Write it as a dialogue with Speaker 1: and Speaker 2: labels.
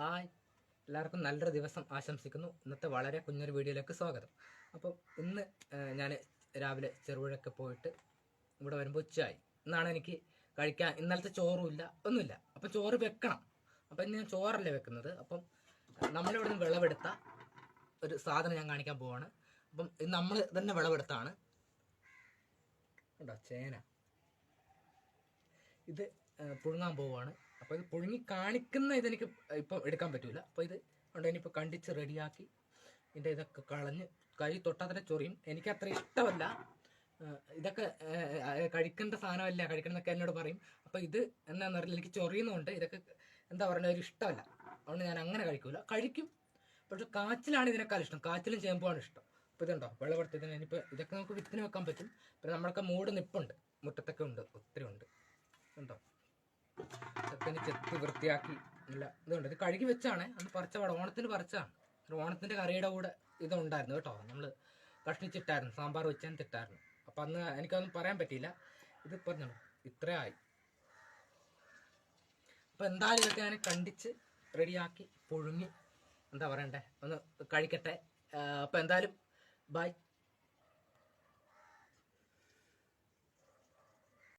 Speaker 1: Hi. എല്ലാവർക്കും നല്ലൊരു ദിവസം ആശംസിക്കുന്നു. ഇന്നത്തെ വളരെ കുഞ്ഞൊരു വീഡിയോയിലേക്ക് സ്വാഗതം. അപ്പം ഇന്ന് ഞാൻ രാവിലെ ചെറുപുഴയൊക്കെ പോയിട്ട് ഇവിടെ വരുമ്പോൾ ഉച്ചയായി. ഇന്നാണ് എനിക്ക് കഴിക്കാൻ ഇന്നലത്തെ ചോറുമില്ല ഒന്നുമില്ല. അപ്പം ചോറ് വെക്കണം. അപ്പം ഇന്ന് ഞാൻ ചോറല്ലേ വെക്കുന്നത്? അപ്പം നമ്മളിവിടെ നിന്ന് വിളവെടുത്ത ഒരു സാധനം ഞാൻ കാണിക്കാൻ പോവാണ്. അപ്പം ഇത് നമ്മൾ തന്നെ വിളവെടുത്താണ്. ഉണ്ടോ ചേന. ഇത് പുഴുങ്ങാൻ പോവുകയാണ് അപ്പോൾ ഇത് പുഴുങ്ങി കാണിക്കുന്ന ഇതെനിക്ക് ഇപ്പൊ എടുക്കാൻ പറ്റൂല. അപ്പോൾ ഇത് കൊണ്ട് ഇനിയിപ്പോൾ കണ്ടിച്ച് റെഡിയാക്കി ഇതിന്റെ ഇതൊക്കെ കളഞ്ഞ് കൈ തൊട്ടാൽ തന്നെ ചൊറിയും. എനിക്ക് അത്ര ഇഷ്ടമല്ല. ഇതൊക്കെ കഴിക്കേണ്ട സാധനമല്ല കഴിക്കണമെന്നൊക്കെ എന്നോട് പറയും. അപ്പോൾ ഇത് എന്താണെന്ന് അറിയില്ല എനിക്ക് ചൊറിയുന്നുണ്ട്. ഇതൊക്കെ എന്താ പറയുക ഒരു ഇഷ്ടമല്ല. അതുകൊണ്ട് ഞാൻ അങ്ങനെ കഴിക്കൂല. കഴിക്കും. പക്ഷെ കാച്ചിലാണ് ഇതിനേക്കാൾ ഇഷ്ടം. കാച്ചിലും ചേമ്പുമാണ് ഇഷ്ടം. അപ്പോൾ ഇതുണ്ടോ? വെള്ളപ്പെടുത്തി ഇനിയിപ്പോൾ ഇതൊക്കെ നമുക്ക് വിത്തിന് വെക്കാൻ പറ്റും. പിന്നെ നമ്മളൊക്കെ മൂട് നിപ്പുണ്ട്. മുറ്റത്തൊക്കെ ഉണ്ട് ഒത്തിരി ഉണ്ടോ. ഇതൊക്കെ ഇനി ചെത്തി വൃത്തിയാക്കി ഇല്ല ഇതുണ്ട്. ഇത് കഴുകി വെച്ചാണ്. അന്ന് പറിച്ച പാടെ ഓണത്തിന് പറിച്ചാണ് ഓണത്തിന്റെ കറിയുടെ കൂടെ ഇത് ഉണ്ടായിരുന്നു കേട്ടോ. നമ്മൾ കഷ്ണിച്ചിട്ടായിരുന്നു. സാമ്പാർ വെച്ചാൽ തിട്ടായിരുന്നു. അപ്പം അന്ന് എനിക്കൊന്നും പറയാൻ പറ്റിയില്ല. ഇത് പറഞ്ഞു ഇത്രയായി അപ്പം എന്തായാലും ഇതൊക്കെ ഞാൻ കണ്ടിച്ച് റെഡിയാക്കി പുഴുങ്ങി. എന്താ പറയണ്ടേ? ഒന്ന് കഴിക്കട്ടെ. അപ്പം എന്തായാലും ബൈ.